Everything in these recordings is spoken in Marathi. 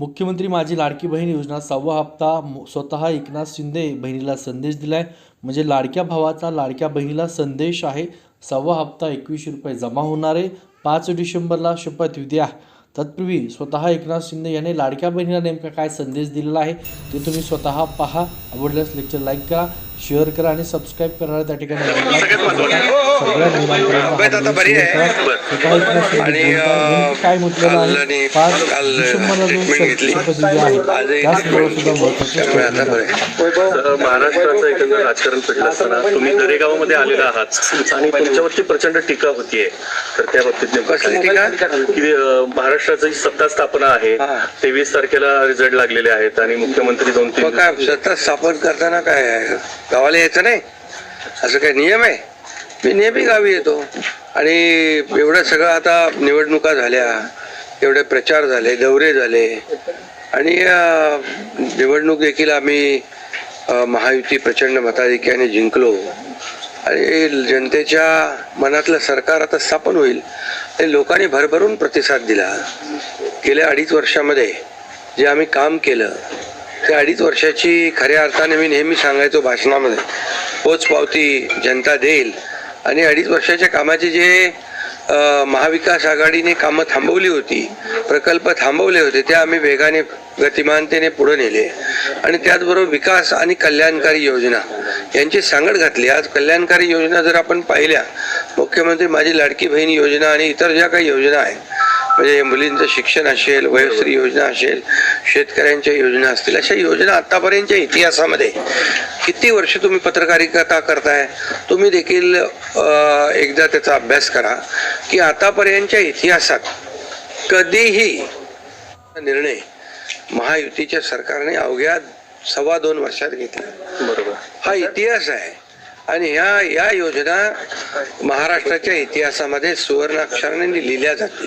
मुख्यमंत्री माझी लाडकी बहीण योजना सहावा हप्ता मु- स्वतः एकनाथ शिंदे बहिणीला संदेश दिला आहे म्हणजे लाडक्या भावाचा लाडक्या बहिणीला संदेश आहे. सहावा हप्ता एकवीसशे रुपये जमा होणार आहे. पाच डिसेंबरला शपथविधी आहे तत्पूर्वी स्वतः एकनाथ शिंदे याने लाडक्या बहिणीला नेमका काय संदेश दिलेला आहे ते तुम्ही स्वतः पहा. आवडल्यास लेक्चर लाईक करा. शेअर करा आणि सबस्क्राईब करा त्या ठिकाणी. सगळ्या हा काय म्हटलेलं आहे? पाच डिसेंबरला जो. शपथविधी आहे सुद्धा आहे. तर महाराष्ट्राचं एकंदर राजकारण पेटलं असताना तुम्ही दरेगावामध्ये आलेला आहात आणि तुमच्यावरती प्रचंड टीका होतीये. तर त्या बाबतीत महाराष्ट्राची सत्ता स्थापना आहे. हा. तेवीस तारखेला रिझल्ट लागलेले आहेत आणि मुख्यमंत्री दोन तीन सत्ता स्थापन करताना काय आहे? गावाला यायचं नाही. असं काही नियम आहे? मी नेहमी गावी येतो. आणि एवढं सगळं आता निवडणुका झाल्या एवढे प्रचार झाले दौरे झाले. आणि निवडणूक देखील आम्ही महायुती प्रचंड मताधिक्याने जिंकलो. आणि जनतेच्या मनातलं सरकार आता स्थापन होईल. आणि लोकांनी भरभरून प्रतिसाद दिला. गेल्या अडीच वर्षामध्ये जे आम्ही काम केलं त्या अडीच वर्षाची खऱ्या अर्थाने मी नेहमी सांगायचो भाषणामध्ये पोचपावती जनता देईल. आणि अडीच वर्षाच्या कामाचे जे महाविकास आघाडीने कामं थांबवली होती प्रकल्प थांबवले होते ते आम्ही वेगाने गतिमानतेने पुढे नेले. आणि त्याचबरोबर विकास आणि कल्याणकारी योजना यांची सांगड घातली. आज कल्याणकारी योजना जर आपण पाहिल्या मुख्यमंत्री माझी लाडकी बहीण योजना आणि इतर ज्या काही योजना आहेत म्हणजे मुलींचं शिक्षण असेल वयोश्री योजना असेल शेतकऱ्यांच्या योजना असतील अशा योजना आतापर्यंतच्या इतिहासामध्ये किती वर्ष तुम्ही पत्रकारिता करताय? तुम्ही देखील एकदा त्याचा अभ्यास करा की आतापर्यंतच्या इतिहासात कधीही निर्णय महायुतीच्या सरकारने अवघ्या सव्वा दोन वर्षात घेतला. बरोबर. हा इतिहास आहे आणि ह्या या योजना महाराष्ट्राच्या इतिहासामध्ये सुवर्णाक्षराने लिहिल्या जातील.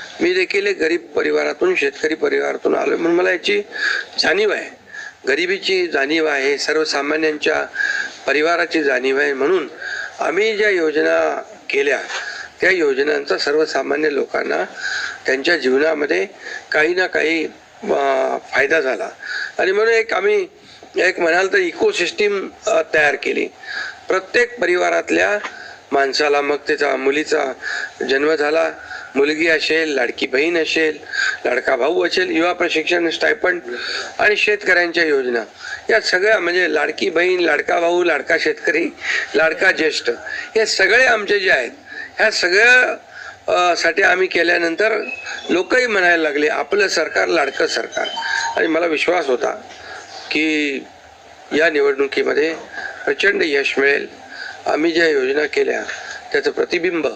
मी देखील एक गरीब परिवारातून शेतकरी परिवारातून आलो म्हणून मला याची जाणीव आहे. गरिबीची जाणीव आहे सर्वसामान्यांच्या परिवाराची जाणीव आहे. म्हणून आम्ही ज्या योजना केल्या त्या योजनांचा सर्वसामान्य लोकांना त्यांच्या जीवनामध्ये काही ना काही फायदा झाला. आणि म्हणून एक आम्ही एक म्हणाल तर इकोसिस्टीम तयार केली. प्रत्येक परिवारातल्या माणसाला मग त्याचा मुलीचा जन्म झाला. मुलगी असेल लाडकी बहीण असेल लाडका भाऊ असेल युवा प्रशिक्षण स्टायपंड आणि शेतकऱ्यांच्या योजना. या सगळ्या म्हणजे लाडकी बहीण लाडका भाऊ लाडका शेतकरी लाडका ज्येष्ठ हे सगळे आमचे जे आहेत ह्या सगळ्या साठी आम्ही केल्यानंतर लोकही म्हणायला लागले आपलं सरकार लाडकं सरकार. आणि मला विश्वास होता की या निवडणुकीमध्ये प्रचंड यश मिळेल. आम्ही ज्या योजना केल्या त्याचं प्रतिबिंब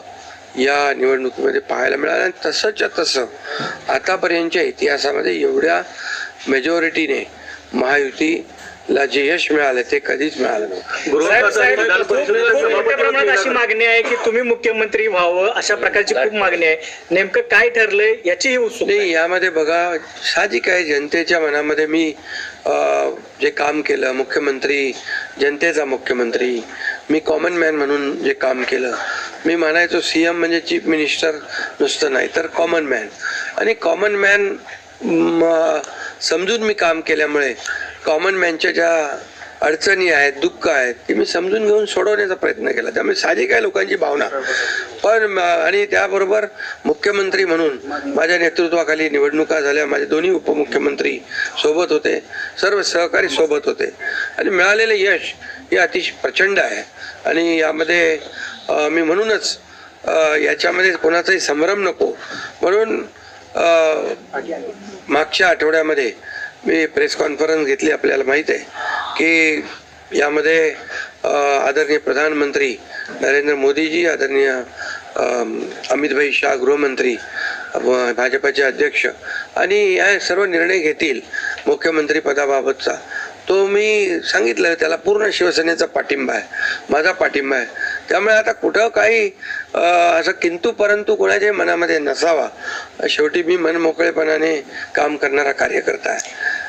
या निवडणुकीमध्ये पाहायला मिळालं आणि तसंच्या तसं आतापर्यंतच्या इतिहासामध्ये एवढ्या मेजॉरिटीने महायुतीला जे यश मिळालं ते कधीच मिळालं नव्हतं. अशी मागणी आहे की तुम्ही मुख्यमंत्री व्हावं अशा प्रकारची खूप मागणी आहे. नेमकं काय ठरलंय याचीही. नाही यामध्ये बघा साहजिक आहे जनतेच्या मनामध्ये मी जे काम केलं मुख्यमंत्री जनतेचा मुख्यमंत्री मी कॉमन मॅन म्हणून जे काम केलं मी म्हणायचो सी एम म्हणजे चीफ मिनिस्टर नुसतं नाही तर कॉमन मॅन आणि कॉमन मॅन समजून मी काम केल्यामुळे कॉमन मॅनच्या ज्या अडचणी आहेत दुःख आहेत ती मी समजून घेऊन सोडवण्याचा प्रयत्न केला. त्यामुळे साधी काय लोकांची भावना. पण आणि त्याबरोबर मुख्यमंत्री म्हणून माझ्या नेतृत्वाखाली निवडणुका झाल्या. माझे दोन्ही उपमुख्यमंत्री सोबत होते सर्व सहकारी सोबत होते. आणि मिळालेलं यश हे अतिशय प्रचंड आहे. आणि यामध्ये मी म्हणूनच याच्यामध्ये कोणाचाही संभ्रम नको. म्हणून मागच्या आठवड्यामध्ये मी प्रेस कॉन्फरन्स घेतली आपल्याला माहीत आहे की यामध्ये आदरणीय प्रधानमंत्री नरेंद्र मोदीजी आदरणीय अमितभाई शाह गृहमंत्री भाजपाचे अध्यक्ष आणि या सर्व निर्णय घेतील मुख्यमंत्री पदाबाबतचा. तो मी सांगितलं त्याला पूर्ण शिवसेनेचा पाठिंबा आहे. माझा पाठिंबा आहे. त्यामुळे आता कुठं काही असं किंतु परंतु कोणाच्याही मनामध्ये नसावा. शेवटी मी मनमोकळेपणाने काम करणारा कार्यकर्ता आहे.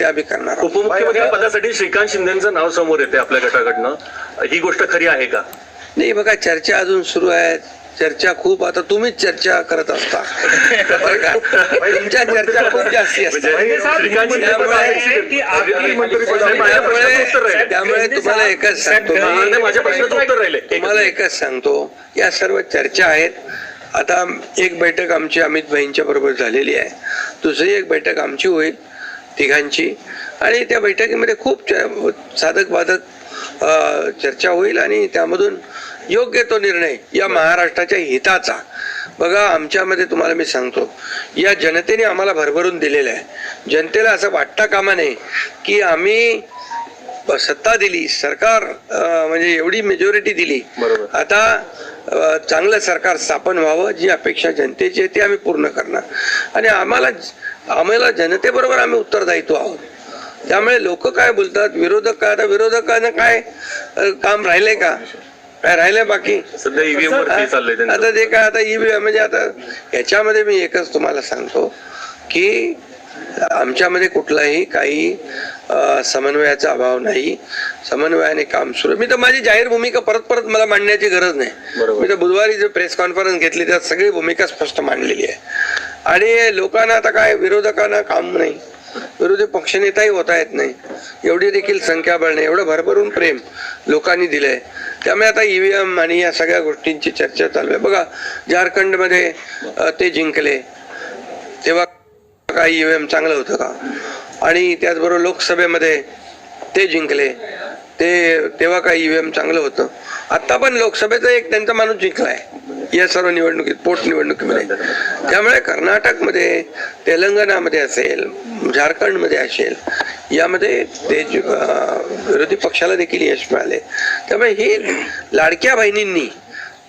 ते आम्ही करणार आहोत. उपमुख्यमंत्री पदासाठी श्रीकांत शिंदेचं नाव समोर येते आपल्या गटाकडनं. ही गोष्ट खरी आहे का? नाही बघा चर्चा अजून सुरू आहे चर्चा खूप आता तुम्हीच चर्चा करत असता. का? तुमच्या चर्चा खूप जास्ती असतात. म्हणजे शिंदे त्यामुळे- तुम्हाला एकच सांगतो तुम्हाला एकच सांगतो या सर्व चर्चा आहेत. आता एक बैठक आमची अमित भाईंच्या बरोबर झालेली आहे. दुसरी एक बैठक आमची होईल. तिघांची. आणि त्या बैठकीमध्ये खूप साधक बाधक चर्चा होईल आणि त्यामधून योग्य तो निर्णय या महाराष्ट्राच्या हिताचा. बघा आमच्यामध्ये तुम्हाला मी सांगतो या जनतेने आम्हाला भरभरून दिलेलं आहे. जनतेला असं वाटता कामा नये की आम्ही सत्ता दिली सरकार म्हणजे एवढी मेजॉरिटी दिली. बरोबर. आता चांगलं सरकार स्थापन व्हावं जी अपेक्षा जनतेची आहे ती आम्ही पूर्ण करणार. आणि आम्हाला आम्हाला जनतेबरोबर आम्ही उत्तरदायित्व आहोत. त्यामुळे लोक काय बोलतात? विरोधक काय? आता विरोधकांना काय काम राहिलंय का? काय राहिलंय बाकी? त्यांचं. आता ते काय आता ईव्हीएम म्हणजे आता याच्यामध्ये मी एकच तुम्हाला सांगतो की आमच्यामध्ये कुठलाही काही समन्वयाचा अभाव नाही. समन्वयाने काम सुरू मी तर माझी जाहीर भूमिका परत परत मला मांडण्याची गरज नाही. मी तर बुधवारी जो प्रेस कॉन्फरन्स घेतली त्यात सगळी भूमिका स्पष्ट मांडलेली आहे. आणि लोकांना आता काय विरोधकांना काम नाही. विरोधी पक्षनेताही होता येत नाही. एवढी देखील संख्याबळ नाही एवढं भरभरून प्रेम लोकांनी दिलंय. त्यामुळे आता ईव्हीएम आणि या सगळ्या गोष्टींची चर्चा चालू आहे. बघा झारखंडमध्ये ते जिंकले. तेव्हा काय ईव्हीएम चांगलं होतं का? आणि त्याचबरोबर लोकसभेमध्ये ते जिंकले. ते तेव्हा काय ईव्हीएम चांगलं होतं. आत्ता पण लोकसभेचा एक त्यांचा माणूस जिंकलाय. या सर्व निवडणुकीत पोटनिवडणुकीमध्ये त्यामुळे कर्नाटकमध्ये तेलंगणामध्ये असेल झारखंडमध्ये असेल यामध्ये ते विरोधी पक्षाला देखील यश मिळाले. त्यामुळे ही लाडक्या बहिणींनी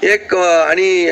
एक आणि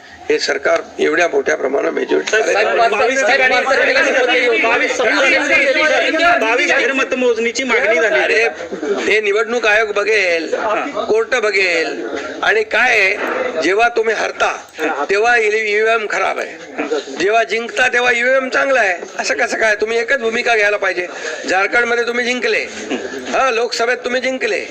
हे सरकार एवढ्या मोठ्या प्रमाणात मेजॉरिटी मागणी झाली. अरे ते निवडणूक आयोग बघेल कोर्ट बघेल आणि काय जेव्हा तुम्ही हरता तेव्हा ईव्हीएम खराब आहे. जेव्हा जिंकता तेव्हा ईव्हीएम चांगला आहे. असं कसं काय? तुम्ही एकच भूमिका घ्यायला पाहिजे. झारखंडमध्ये तुम्ही जिंकले. हा लोकसभेत तुम्ही जिंकले.